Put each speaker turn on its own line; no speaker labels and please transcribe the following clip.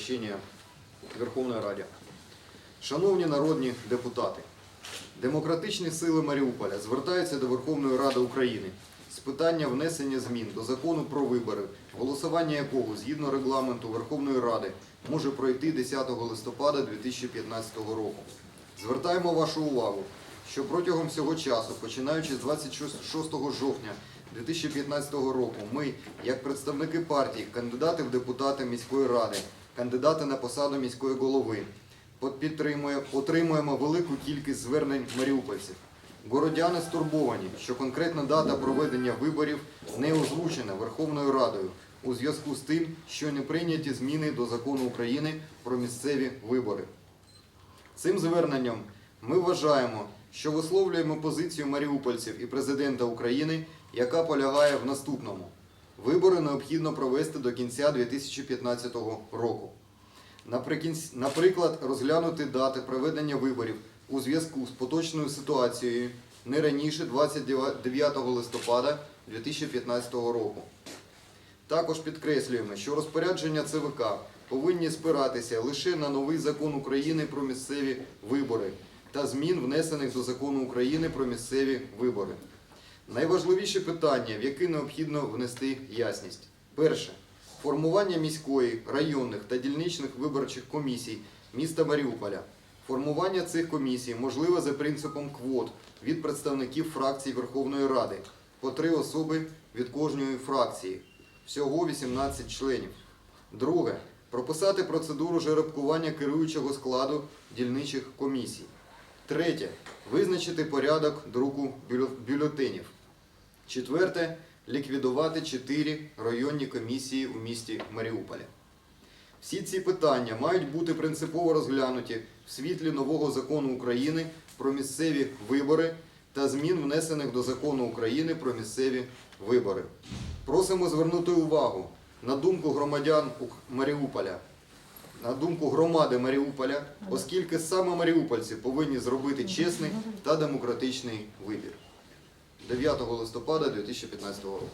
обращення Верховної Раді. Шановні народні депутати, демократичні сили Маріуполя звертаються до Верховної Ради України з питання внесення змін до закону про вибори, голосування якого згідно регламенту Верховної Ради може пройти 10 листопада 2015 року. Звертаємо вашу увагу, що протягом всього часу, починаючи з 26 жовтня 2015 року, ми, як представники партії, кандидати в депутати міської ради, кандидати на посаду міської голови, отримуємо велику кількість звернень маріупольців. Городяни стурбовані, що конкретна дата проведення виборів не озвучена Верховною Радою у зв'язку з тим, що не прийняті зміни до закону України про місцеві вибори. Цим зверненням ми вважаємо, що висловлюємо позицію маріупольців і президента України, яка полягає в наступному: вибори необхідно провести до кінця 2015 року. Наприклад, розглянути дати проведення виборів у зв'язку з поточною ситуацією не раніше 29 листопада 2015 року. Також підкреслюємо, що розпорядження ЦВК повинні спиратися лише на новий закон України про місцеві вибори та змін, внесених до закону України про місцеві вибори. Найважливіші питання, в які необхідно внести ясність. Перше. Формування міської, районних та дільничних виборчих комісій міста Маріуполя. Формування цих комісій можливе за принципом квот від представників фракцій Верховної Ради по три особи від кожної фракції. Всього 18 членів. Друге. Прописати процедуру жеребкування керуючого складу дільничих комісій. Третє. Визначити порядок друку бюлетенів. Четверте. Ліквідувати чотири районні комісії у місті Маріуполя. Всі ці питання мають бути принципово розглянуті в світлі нового закону України про місцеві вибори та змін, внесених до закону України про місцеві вибори. Просимо звернути увагу на думку громадян Маріуполя, на думку громади Маріуполя, оскільки саме маріупольці повинні зробити чесний та демократичний вибір. 9 листопада 2015 року.